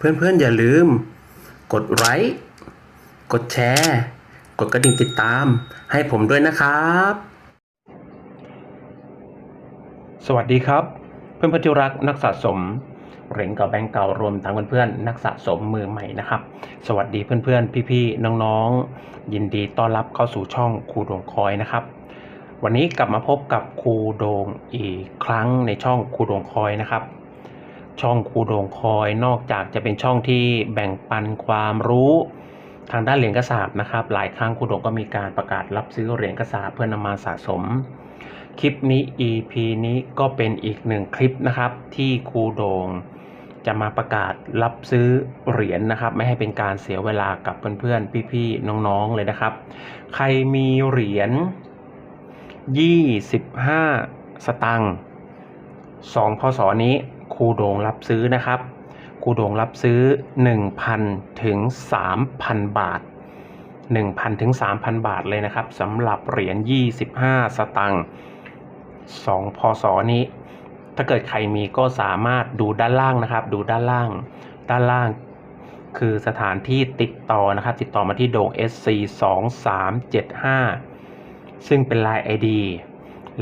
เพื่อนๆอย่าลืม กดไลค์กดแชร์ กดกระดิ่งติดตาม ให้ผมด้วยนะครับ สวัสดีครับ เพื่อนๆที่รักนักสะสมเหรียญเก่าแบงก์เก่ารวมทั้งเพื่อนๆนักสะสมมือใหม่นะครับ สวัสดีเพื่อนๆ พี่ๆน้องๆ ยินดีต้อนรับเข้าสู่ช่องครูดวงคอยนะครับ วันนี้กลับมาพบกับครูโดงอีกครั้งในช่องครูโดงคอยนะครับ ช่องครูโดงคอย นอกจากจะเป็นช่องที่แบ่งปันความรู้ทางด้านเหรียญกระสาบนะครับ หลายครั้งครูโดงก็มีการประกาศรับซื้อเหรียญกระสาบเพื่อนำมาสะสม คลิปนี้ EP นี้ก็เป็นอีกหนึ่งคลิปนะครับ ที่ครูโดงจะมาประกาศรับซื้อเหรียญนะครับ ไม่ให้เป็นการเสียเวลากับเพื่อนๆ พี่ๆ น้องๆ เลยนะครับ ใครมีเหรียญ 25 สตังค์2พศนี้ ครูโดงรับซื้อนะครับครูโดงรับซื้อ 1,000 ถึง 3,000 บาท 1,000 ถึง 3,000 บาทเลยนะครับสำหรับเหรียญ 25 สตังค์2พศนี้ ถ้าเกิดใครมีก็สามารถดูด้านล่างนะครับ ดูด้านล่าง ด้านล่างคือสถานที่ติดต่อนะครับ ติดต่อมาที่โดง SC 2375ซึ่งเป็น Line ID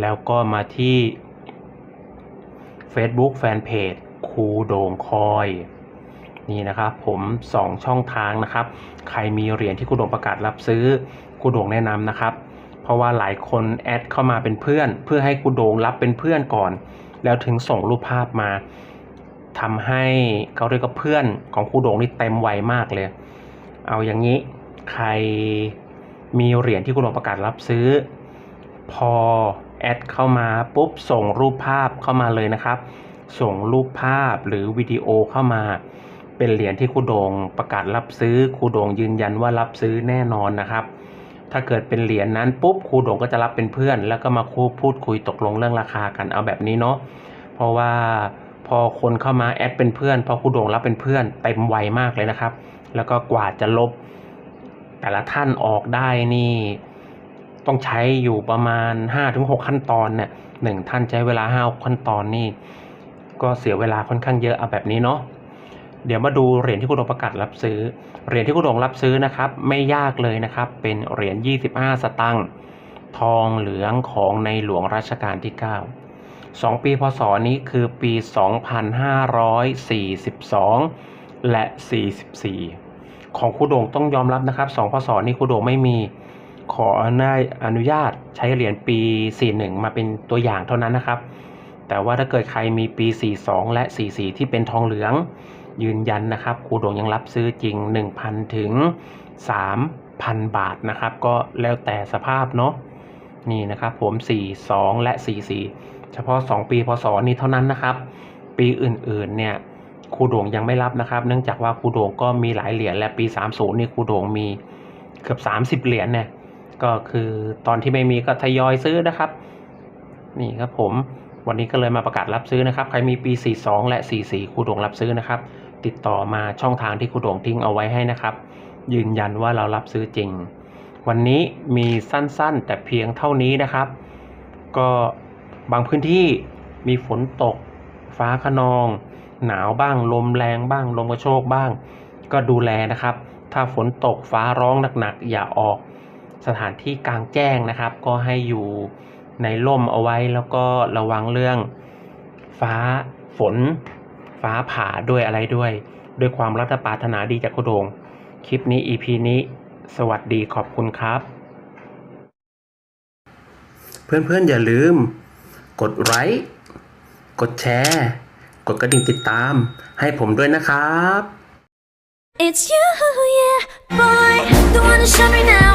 แล้วก็มาที่ Facebook Fanpage ครูโด่งคอยนี่นะครับผม2ช่องทางนะครับ ใครมีเหรียญที่ครูโด่งประกาศรับซื้อครูโด่งแนะนำนะครับ เพราะว่าหลายคนแอดเข้ามาเป็นเพื่อน เพื่อให้ครูโด่งรับเป็นเพื่อนก่อน แล้วถึงส่งรูปภาพมาทำให้เขาเรียกว่าเพื่อนของครูโด่งนี่เต็มไวมากเลย เอาอย่างนี้ใครมีเหรียญที่ครูโด่งประกาศรับซื้อ พอ แอดเข้ามาปุ๊บส่งรูปภาพเข้ามาเลยนะครับ ส่งรูปภาพหรือวิดีโอเข้ามา เป็นเหรียญที่ครูโดงประกาศรับซื้อครูโดงยืนยันว่ารับซื้อแน่นอนนะครับ ถ้าเกิดเป็นเหรียญนั้นปุ๊บครูโดงก็จะรับเป็นเพื่อน แล้วก็มาคูพูดคุยตกลงเรื่องราคากันเอาแบบนี้เนาะเพราะว่าพอคนเข้ามาแอดเป็นเพื่อนพอครูโดงรับเป็นเพื่อนเต็มไวมากเลยนะครับ แล้วก็กว่าจะลบแต่ละท่านออกได้นี่ ต้องใช้อยู่ประมาณ 5-6 ขั้นตอนเนี่ยหนึ่งท่านใช้เวลา5ขั้นตอนนี่ก็เสียเวลาค่อนข้างเยอะเอาแบบนี้เนาะเดี๋ยวมาดูเหรียญที่คุณโดงประกาศรับซื้อ เหรียญที่คุณโดงรับซื้อนะครับ ไม่ยากเลยนะครับ เป็นเหรียญ 25 สตังค์ทองเหลืองของในหลวงรัชกาลที่ 9 2 ปีพศนี้คือปี 2542 และ 44 ของครูโด่งต้องยอมรับนะครับ 2 พศนี้ครูโด่งไม่มี ขออนุญาตใช้เหรียญปี 41 มาเป็นตัวอย่างเท่านั้นนะครับ แต่ว่าถ้าเกิดใครมีปี 42 และ 44 ที่เป็นทองเหลือง ยืนยันนะครับครูด่งยังรับซื้อจริง 1,000 ถึง 3,000 บาทนะครับ ก็แล้วแต่สภาพเนาะนี่นะครับผม 42 และ 44 เฉพาะ 2 ปีพศนี้เท่านั้นนะครับ ปีอื่นๆเนี่ยครูโด่งยังไม่รับนะครับ เนื่องจากว่าครูโด่งก็มีหลายเหรียญและปี 30 นี่ครูโด่งมีเกือบ 30 เหรียญเนี่ย ก็คือตอนที่ไม่มีก็ทยอยซื้อนะครับ นี่ครับผมวันนี้ก็เลยมาประกาศรับซื้อนะครับใครมีปี 42 และ 44ครูด่งรับซื้อนะครับ ติดต่อมาช่องทางที่ครูด่งทิ้งเอาไว้ให้นะครับ ยืนยันว่าเรารับซื้อจริง วันนี้มีสั้นๆ แต่เพียงเท่านี้นะครับ ก็บางพื้นที่มีฝนตก ฟ้าขนอง หนาวบ้าง ลมแรงบ้าง ลมกระโชกบ้าง ก็ดูแลนะครับ ถ้าฝนตกฟ้าร้องหนักๆอย่าออก สถานที่กลางแจ้งนะครับ ก็ให้อยู่ในร่มเอาไว้แล้วก็ระวังเรื่องฟ้าฝน ฟ้าผ่าด้วยอะไรด้วย ด้วยความรัตปรารถนาดีจากคุณโดง คลิปนี้ EP นี้ สวัสดีขอบคุณครับ เพื่อนๆอย่าลืม กดไลค์กดแชร์ กดกระดิ่งติดตาม ให้ผมด้วยนะครับ It's you, yeah, boy, the one to shut me now and forever.